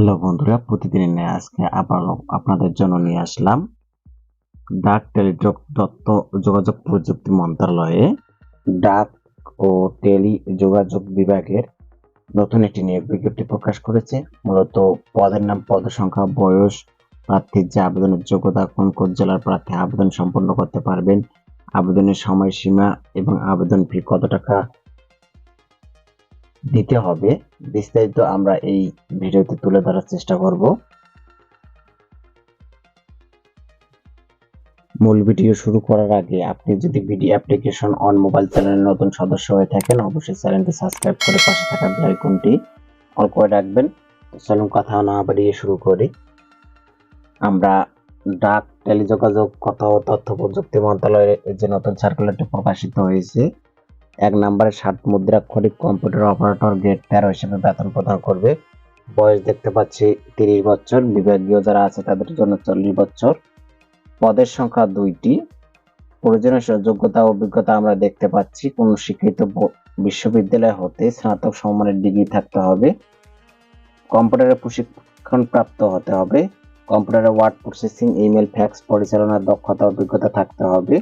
Hello বন্ধুরা, প্রতিদিনের ন্যায় আজকে আবার আপনাদের জন্য নিয়ে আসলাম ডাক টেলিযোগ তথ্য যোগাযোগ প্রযুক্তি মন্ত্রণালয়ে ডাক ও টেলি যোগাযোগ বিভাগের নতুন একটি নিয়োগ বিজ্ঞপ্তি প্রকাশ করেছে। মূলত পদের নাম, পদ সংখ্যা, বয়স, প্রার্থীর যে আবেদনের যোগ্যতা, কোন কোন জেলার প্রার্থী আবেদন সম্পন্ন করতে পারবেন, আবেদনের সময়সীমা এবং আবেদন ফি কত টাকা দিতে হবে। বিস্তারিত আমরা এই ভিডিওতে তুলে ধরার চেষ্টা করব। মূল ভিডিও শুরু করার আগে আপনি যদি ভিডিও অ্যাপ্লিকেশন অন মোবাইল চ্যানেলের নতুন সদস্য হয়ে থাকেন, অবশ্যই চ্যানেলটি সাবস্ক্রাইব করে পাশে থাকা আইকনটি অল করে রাখবেন। চলুন কথা না বাড়িয়ে শুরু করি। আমরা ডাক, টেলিযোগাযোগ, কথা ও তথ্য প্রযুক্তি মন্ত্রণালয়ের যে নতুন সার্কুলারটি প্রকাশিত হয়েছে এক নম্বরে ষাট মুদ্রাক্ষরিক কম্পিউটার অপারেটর গ্রেড তেরো হিসেবে বেতন প্রদান করবে। বয়স দেখতে পাচ্ছি তিরিশ বছর, বিভাগীয় যারা আছে তাদের জন্য চল্লিশ বছর। পদের সংখ্যা দুইটি। প্রয়োজনীয় যোগ্যতা অভিজ্ঞতা আমরা দেখতে পাচ্ছি। কোন শিক্ষিত বিশ্ববিদ্যালয় হতে স্নাতক সম্মানের ডিগ্রি থাকতে হবে। কম্পিউটারের প্রশিক্ষণ প্রাপ্ত হতে হবে। কম্পিউটারে ওয়ার্ড প্রসেসিং, ইমেল, ফ্যাক্স পরিচালনার দক্ষতা, অভিজ্ঞতা থাকতে হবে।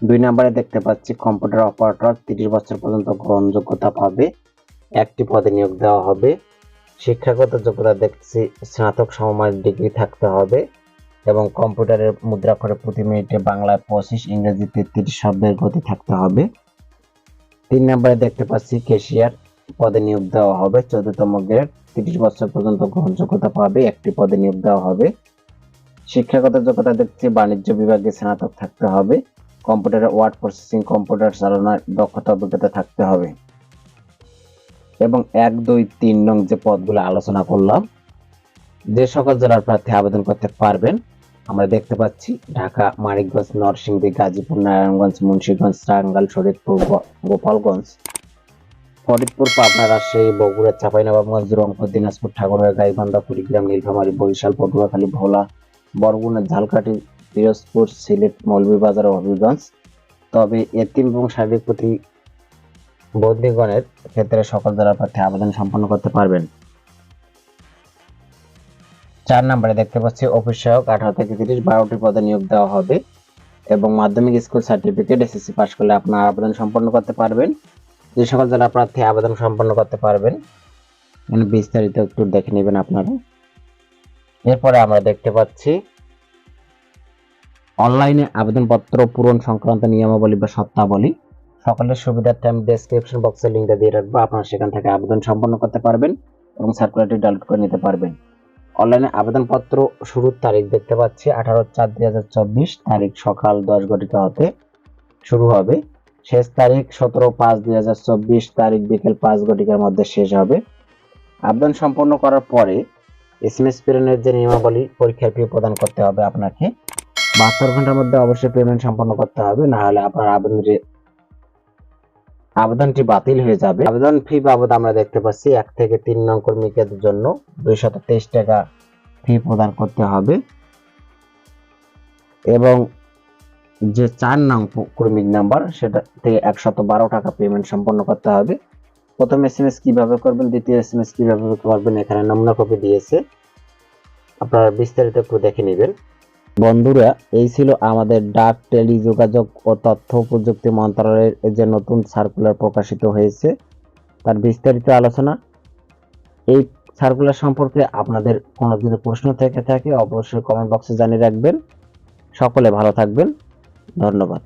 দুই নম্বরে দেখতে পাচ্ছি কম্পিউটার অপারেটর তিরিশ বছর পর্যন্ত গ্রহণযোগ্যতা পাবে। একটি পদে নিয়োগ দেওয়া হবে। শিক্ষাগত যোগ্যতা দেখছি স্নাতক সমমানের ডিগ্রি থাকতে হবে এবং কম্পিউটারের মুদ্রা করে প্রতি মিনিটে বাংলায় পঁচিশ, ইংরেজিতে তিরিশ শব্দের গতি থাকতে হবে। তিন নম্বরে দেখতে পাচ্ছি কেশিয়ার পদে নিয়োগ দেওয়া হবে। চোদ্দতম গ্রেড তিরিশ বছর পর্যন্ত গ্রহণযোগ্যতা পাবে। একটি পদে নিয়োগ দেওয়া হবে। শিক্ষাগত যোগ্যতা দেখছি বাণিজ্য বিভাগে স্নাতক থাকতে হবে। কম্পিউটারে ওয়ার্ড প্রসেসিং, কম্পিউটার চালানোর দক্ষতা, অভিজ্ঞতা থাকতে হবে। এবং এক, দুই, তিন নং যে পদগুলো আলোচনা করলাম, যে সকল জেলার প্রার্থী আবেদন করতে পারবেন, আমরা দেখতে পাচ্ছি ঢাকা, মানিকগঞ্জ, নরসিংদী, গাজীপুর, নারায়ণগঞ্জ, মুন্সিগঞ্জ টাঙ্গাইল শরীরপুর গোপালগঞ্জ, ফরিদপুর, পাবনা, রাজশাহী, বগুড়া, চাঁপাইনবাবগঞ্জ, রংপুর, দিনাজপুর, ঠাকুরগাঁও, গাইবান্ধা, কুড়িগ্রাম, নীলফামারী, বরিশাল, পটুয়াখালী, ভোলা, বরগুনা, ঝালকাঠি পিরোজপুর সিলেট মৌলভীবাজার ও হবিগঞ্জ তবে এতিম এবং শারীরিক প্রতি বন্দীগণের ক্ষেত্রে সকল জেলার প্রার্থী আবেদন সম্পন্ন করতে পারবেন। চার নম্বরে দেখতে পাচ্ছি অফিস সহায়ক আঠারো থেকে তিরিশ বারোটি পদে নিয়োগ দেওয়া হবে এবং মাধ্যমিক স্কুল সার্টিফিকেট এসএসসি পাস করলে আপনার আবেদন সম্পন্ন করতে পারবেন। যে সকল জেলা প্রার্থী আবেদন সম্পন্ন করতে পারবেন এখানে বিস্তারিত একটু দেখে নেবেন আপনারা। এরপরে আমরা দেখতে পাচ্ছি অনলাইনে আবেদনপত্র পূরণ সংক্রান্ত নিয়মাবলী বা শর্তাবলী, সকলের সুবিধার্থে আমি ডেসক্রিপশন বক্সে লিঙ্কটা দিয়ে রাখব, আপনারা সেখান থেকে আবেদন সম্পন্ন করতে পারবেন এবং সার্কুলারটি ডাউনলোড করে নিতে পারবেন। অনলাইনে আবেদনপত্র শুরুর তারিখ দেখতে পাচ্ছি, আঠারো চার দুই হাজার চব্বিশ, তারিখ সকাল দশ ঘটিকা হতে শুরু হবে। শেষ তারিখ সতেরো পাঁচ দুই হাজার চব্বিশ, তারিখ বিকেল পাঁচ ঘটিকার মধ্যে শেষ হবে। আবেদন সম্পন্ন করার পরে এস এম এস প্রেরণের যে নিয়মাবলী পরীক্ষার ফি প্রদান করতে হবে আপনাকে। বাহাত্তর ঘণ্টার মধ্যে অবশ্যই পেমেন্ট সম্পন্ন করতে হবে না হলে আপনার আবেদনটি আবেদনটি বাতিল হয়ে যাবে। আবেদন ফি বাবদ আমরা দেখতে পাচ্ছি এক থেকে তিন নং কর্মীদের জন্য দুইশত তেইশ টাকা ফি প্রদান করতে হবে। এবং যে চার নং কর্মীর নাম্বার সেটা থেকে একশত বারো টাকা পেমেন্ট সম্পন্ন করতে হবে। প্রথম এস এম এস কীভাবে করবেন, দ্বিতীয় এস এম এস কীভাবে করবেন, এখানে নমুনা কপি দিয়েছে। আপনারা বিস্তারিত একটু দেখে নেবেন। বন্ধুরা, এই ছিল আমাদের ডাক টেলি যোগাযোগ ও তথ্য প্রযুক্তি মন্ত্রণালয়ের যে নতুন সার্কুলার প্রকাশিত হয়েছে, তার বিস্তারিত আলোচনা। এই সার্কুলার সম্পর্কে আপনাদের কোনো যদি প্রশ্ন থেকে থাকে, অবশ্যই কমেন্ট বক্সে জানিয়ে রাখবেন। সকলে ভালো থাকবেন। ধন্যবাদ।